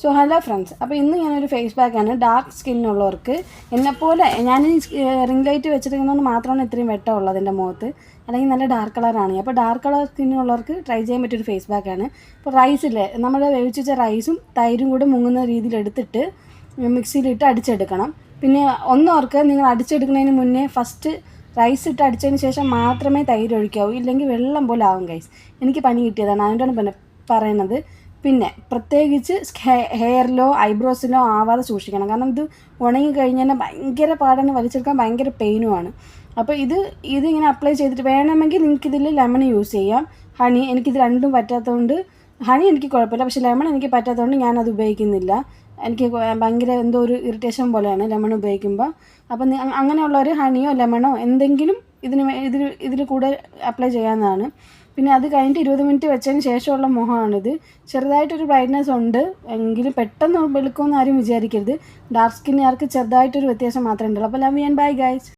So hello friends അപ്പോൾ ഇന്ന് ഞാനൊരു ഫേസ് പാക്കാണ് ഡാർക്ക് സ്കിന്നുള്ളവർക്ക് എന്നെപ്പോലെ ഞാൻ ഈ റിംഗ് ലൈറ്റ് വെച്ചിരിക്കുന്നതുകൊണ്ട് മാത്രമാണ് ഇത്രയും വെട്ടമുള്ളത് എന്റെ മുഖത്ത്. അല്ലെങ്കിൽ നല്ല ഡാർക്ക് കളറാണ് അപ്പോൾ ഡാർക്ക് കളർ സ്കിന്നുള്ളവർക്ക് ട്രൈ ചെയ്യാൻ പറ്റിയൊരു ഫേസ് പാക്കാണ് ഇപ്പോൾ റൈസില്ലേ നമ്മൾ വേവിച്ച് വെച്ച റൈസും തൈരും കൂടെ മുങ്ങുന്ന രീതിയിൽ എടുത്തിട്ട് മിക്സിയിലിട്ട് അടിച്ചെടുക്കണം. പിന്നെ ഒന്നോർക്ക് നിങ്ങൾ അടിച്ചെടുക്കുന്നതിന് മുന്നേ ഫസ്റ്റ് റൈസ് ഇട്ട് അടിച്ചതിന് ശേഷം മാത്രമേ തൈര് ഒഴിക്കാവൂ. ഇല്ലെങ്കിൽ വെള്ളം പോലെ ആവും ഗൈസ് എനിക്ക് പണി കിട്ടിയതാണ്. അതുകൊണ്ടാണ് പറയുന്നത്. പിന്നെ പ്രത്യേകിച്ച് ഹെയറിലോ ഐബ്രോസിലോ ആവാതെ സൂക്ഷിക്കണം. കാരണം ഇത് ഉണങ്ങി കഴിഞ്ഞാൽ ഭയങ്കര പാടാണ് വലിച്ചെടുക്കാൻ ഭയങ്കര പെയിനുമാണ് അപ്പോൾ ഇത് ഇതിങ്ങനെ അപ്ലൈ ചെയ്തിട്ട് വേണമെങ്കിൽ നിങ്ങൾക്ക് ഇതിൽ ലെമൺ യൂസ് ചെയ്യാം. ഹണി എനിക്കിത് രണ്ടും പറ്റാത്തതുകൊണ്ട് ഹണി എനിക്ക് കുഴപ്പമില്ല. പക്ഷേ ലെമൺ എനിക്ക് പറ്റാത്തതുകൊണ്ട് ഞാനത് ഉപയോഗിക്കുന്നില്ല. എനിക്ക് ഭയങ്കര എന്തോ ഒരു ഇറിറ്റേഷൻ പോലെയാണ് ലെമൺ ഉപയോഗിക്കുമ്പോൾ. അപ്പം നി- അങ്ങനെയുള്ളവർ ഹണിയോ ലെമണോ എന്തെങ്കിലും ഇതിന് ഇതിൽ ഇതിൽ കൂടെ അപ്ലൈ ചെയ്യാവുന്നതാണ്. പിന്നെ അത് കഴിഞ്ഞിട്ട് ഇരുപത് മിനിറ്റ് വെച്ചതിന് ശേഷമുള്ള മുഖമാണിത്. ചെറുതായിട്ടൊരു ബ്രൈറ്റ്നെസ് ഉണ്ട്. എങ്കിലും പെട്ടെന്ന് വെളുക്കുമെന്ന് ആരും വിചാരിക്കരുത്. ഡാർക്ക് സ്കിന്നുകാർക്ക് ചെറുതായിട്ടൊരു വ്യത്യാസം മാത്രമേ ഉണ്ടുള്ളൂ അപ്പോൾ ലവ് ആൻഡ് ബൈ ഗൈസ്